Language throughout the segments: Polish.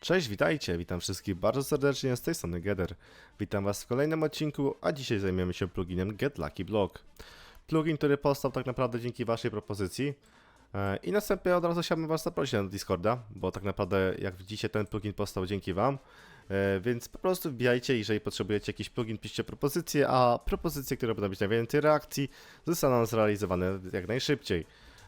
Cześć, witajcie, witam wszystkich bardzo serdecznie z tej strony Gether. Witam was w kolejnym odcinku, a dzisiaj zajmiemy się pluginem Get Lucky Block. Plugin, który powstał tak naprawdę dzięki waszej propozycji. E, I następnie od razu chciałbym was zaprosić na Discorda, bo tak naprawdę jak widzicie ten plugin powstał dzięki wam. E, Więc po prostu wbijajcie, jeżeli potrzebujecie jakiś plugin, piszcie propozycje, a propozycje, które będą mieć najwięcej reakcji, zostaną zrealizowane jak najszybciej.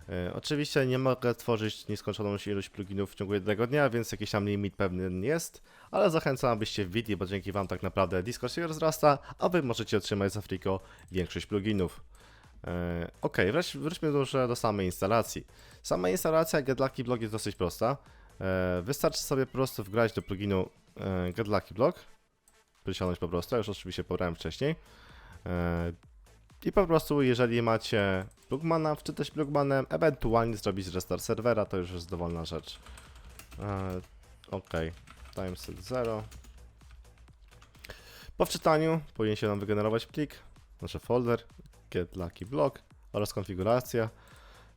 E, Oczywiście nie mogę tworzyć nieskończoną ilość pluginów w ciągu jednego dnia, więc jakiś tam limit pewny jest, ale zachęcam, abyście wbili, bo dzięki Wam tak naprawdę Discord się rozrasta, a Wy możecie otrzymać z Afriko większość pluginów. E, ok, wrać, wróćmy już do samej instalacji. Sama instalacja Get Lucky Block jest dosyć prosta. E, wystarczy sobie po prostu wgrać do pluginu e, Get Lucky Block, przyciągnąć po prostu, już oczywiście pobrałem wcześniej. I po prostu, jeżeli macie plugmana, wczytać plugmanem, ewentualnie zrobić restart serwera, to już jest dowolna rzecz. E, ok, timeset 0. Po wczytaniu powinien się nam wygenerować plik, znaczy folder, get lucky block oraz konfiguracja.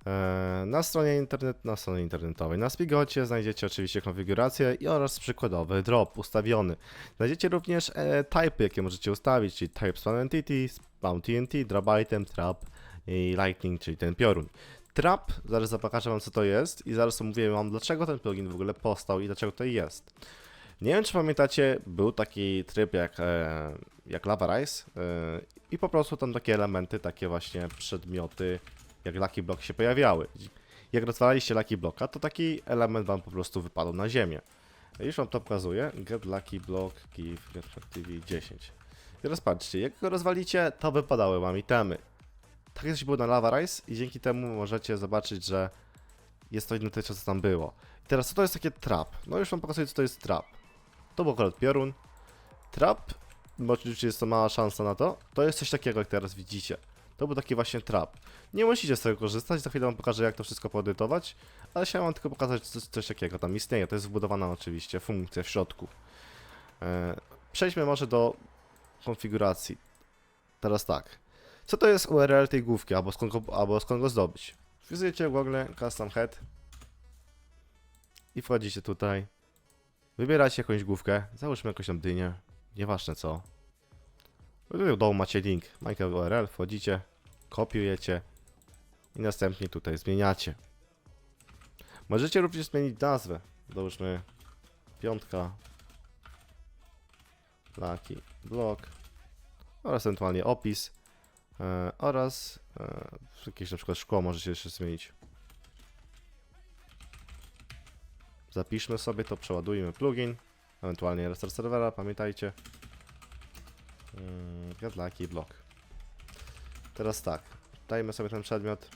E, na stronie internet, na stronie internetowej. Na Spigocie znajdziecie oczywiście konfigurację oraz przykładowy drop ustawiony. Znajdziecie również e, typy, jakie możecie ustawić, czyli type spawn entity, spawn TNT, drop item, trap i lightning, czyli ten piorun. Trap, zaraz pokażę wam co to jest i zaraz omówię wam dlaczego ten plugin w ogóle powstał i dlaczego to jest. Nie wiem czy pamiętacie, był taki tryb jak, e, jak Lava Rise e, i po prostu tam takie elementy, takie właśnie przedmioty jak Lucky Block się pojawiały. Jak rozwalaliście Lucky Blocka, to taki element wam po prostu wypadł na ziemię. Już wam to pokazuję. Get Lucky Block, give Get TV 10. I teraz patrzcie, jak go rozwalicie, to wypadały wam itemy. Tak coś było na Lava Rise i dzięki temu możecie zobaczyć, że jest to identyczne co tam było. I teraz co to jest takie trap? No już wam pokazuję co to jest trap. To był akurat piorun. Trap, bo oczywiście jest to mała szansa na to, to jest coś takiego jak teraz widzicie. To był taki właśnie trap. Nie musicie z tego korzystać, za chwilę wam pokażę jak to wszystko poedytować, ale chciałem wam tylko pokazać coś, coś takiego, tam istnieje, to jest wbudowana oczywiście funkcja w środku. E, przejdźmy może do konfiguracji. Teraz tak. Co to jest URL tej główki, albo skąd go, albo skąd go zdobyć? Wpisujecie w Google Custom Head i wchodzicie tutaj. Wybieracie jakąś główkę, załóżmy jakąś tam dynię, nieważne co. W dołu macie link, Minecraft URL, wchodzicie, kopiujecie i następnie tutaj zmieniacie. Możecie również zmienić nazwę. Załóżmy piątka, Lucky Block oraz ewentualnie opis e, oraz e, jakieś na przykład szkło możecie jeszcze zmienić. Zapiszmy sobie to, przeładujmy plugin, ewentualnie restart serwera, pamiętajcie. Get Lucky Block. Teraz tak, dajmy sobie ten przedmiot.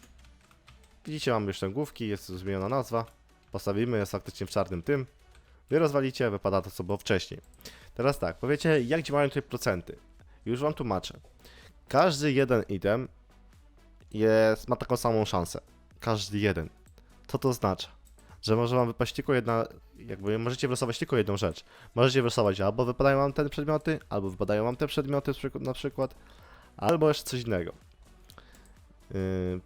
Widzicie, mamy już te główki, jest zmieniona nazwa. Postawimy, jest faktycznie w czarnym tym. Wy rozwalicie, wypada to, co było wcześniej. Teraz tak, powiecie, jak działają tutaj procenty. Już wam tłumaczę. Każdy jeden item jest, ma taką samą szansę. Każdy jeden. Co to oznacza? Że może wam wypaść tylko jedna, jakby możecie wylosować tylko jedną rzecz. Możecie wylosować albo wypadają wam te przedmioty, albo wypadają wam te przedmioty na przykład, albo jeszcze coś innego. Yy,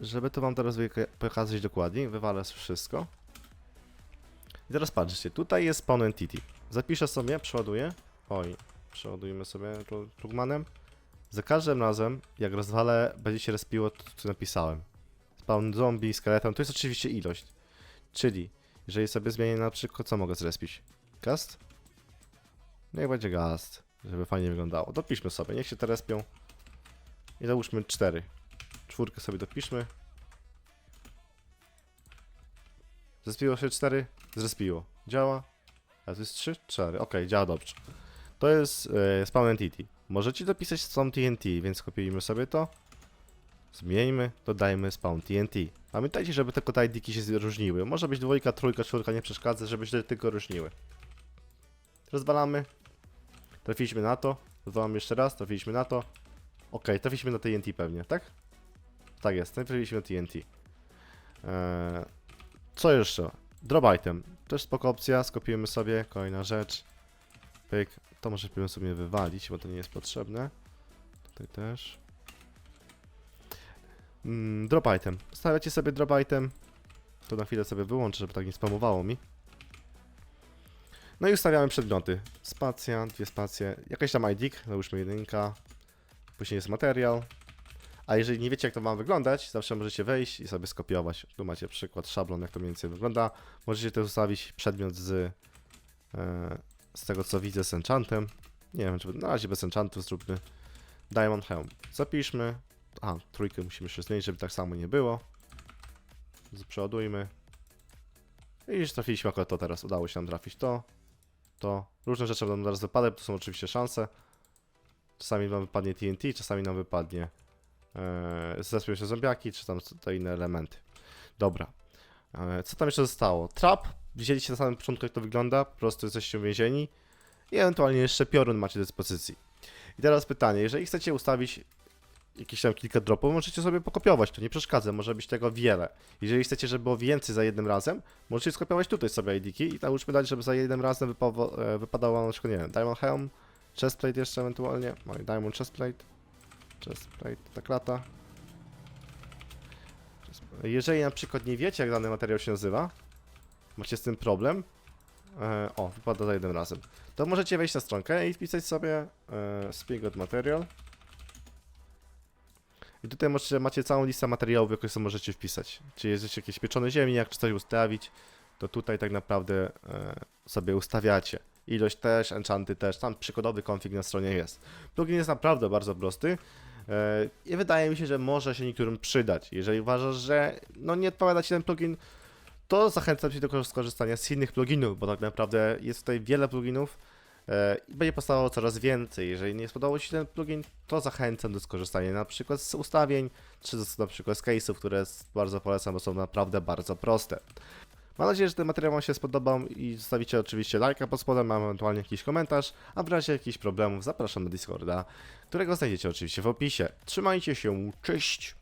żeby to wam teraz pokazać dokładniej, wywalę wszystko. I teraz patrzcie, tutaj jest spawn entity. Zapiszę sobie, przeładuję. Oj, przeładujemy sobie tu plugmanem. Za każdym razem, jak rozwalę, będzie się respiło to, co napisałem. Spawn zombie, skeleton, to jest oczywiście ilość. Czyli, jeżeli sobie zmienię na przykład, co mogę zrespić? Gast? Niech będzie gast, żeby fajnie wyglądało. Dopiszmy sobie, niech się te respią. I załóżmy 4. Czwórkę sobie dopiszmy. Zrespiło się 4? Zrespiło. Działa? A to jest 3? 4. Ok, działa dobrze. To jest e, spawn entity. Możecie dopisać spawn TNT, więc kopiujmy sobie to. Zmieńmy, dodajmy spawn TNT. Pamiętajcie, żeby te IDki się różniły. Może być dwójka, trójka, czwórka, nie przeszkadza, żeby się tylko różniły. Rozwalamy. Trafiliśmy na to. Rozwalamy jeszcze raz, trafiliśmy na to. Ok, trafiliśmy na TNT pewnie, tak? Tak jest, trafiliśmy na TNT. Eee, co jeszcze? Drop item. Też spoko opcja, skopiujemy sobie, kolejna rzecz. Pyk. To możemy sobie wywalić, bo to nie jest potrzebne. Tutaj też. Mm, drop item. Stawiacie sobie drop item. To na chwilę sobie wyłączę, żeby tak nie spamowało mi. No i ustawiamy przedmioty. Spacja, dwie spacje, jakaś tam ID, załóżmy jedynka, później jest materiał. A jeżeli nie wiecie jak to ma wyglądać, zawsze możecie wejść i sobie skopiować. Tu macie przykład, szablon, jak to mniej więcej wygląda. Możecie też ustawić przedmiot z, e, z tego co widzę z enchantem. Nie wiem, czy na razie bez enchantów zróbmy. Diamond Helm. Zapiszmy. A, trójkę musimy jeszcze zmienić, żeby tak samo nie było. Przeładujmy. I już trafiliśmy akurat to teraz. Udało się nam trafić to, to. Różne rzeczy będą teraz wypadać, to są oczywiście szanse. Czasami nam wypadnie TNT, czasami nam wypadnie e, zespią się zombiaki, czy tam te inne elementy. Dobra. E, co tam jeszcze zostało? Trap. Widzieliście na samym początku jak to wygląda. Po prostu jesteście uwięzieni. I ewentualnie jeszcze piorun macie do dyspozycji. I teraz pytanie, jeżeli chcecie ustawić jakieś tam kilka dropów, możecie sobie pokopiować, to nie przeszkadza, może być tego wiele. Jeżeli chcecie, żeby było więcej za jednym razem, możecie skopiować tutaj sobie ID-ki i załóżmy dać, żeby za jednym razem e, wypadało na przykład, nie wiem, Diamond Helm, Chestplate jeszcze ewentualnie, no Diamond Chestplate, Chestplate, tak lata. Chestplate. Jeżeli na przykład nie wiecie, jak dany materiał się nazywa, macie z tym problem, e, o, wypada za jednym razem, to możecie wejść na stronkę i wpisać sobie e, Spigot Material. I tutaj możecie, macie całą listę materiałów, jakie sobie możecie wpisać. Czy jest jakieś pieczone ziemniak, czy coś ustawić, to tutaj tak naprawdę e, sobie ustawiacie. Ilość też, enchanty też, tam przykładowy config na stronie jest. Plugin jest naprawdę bardzo prosty i wydaje mi się, że może się niektórym przydać. Jeżeli uważasz, że no nie odpowiada Ci ten plugin, to zachęcam Cię do skorzystania z innych pluginów, bo tak naprawdę jest tutaj wiele pluginów, E, i będzie powstało coraz więcej. Jeżeli nie spodobał się ten plugin, to zachęcam do skorzystania na przykład z ustawień, czy na przykład z case'ów, które bardzo polecam, bo są naprawdę bardzo proste. Mam nadzieję, że ten materiał Wam się spodobał i zostawicie oczywiście lajka pod spodem, ewentualnie jakiś komentarz, a w razie jakichś problemów zapraszam na Discorda, którego znajdziecie oczywiście w opisie. Trzymajcie się, cześć!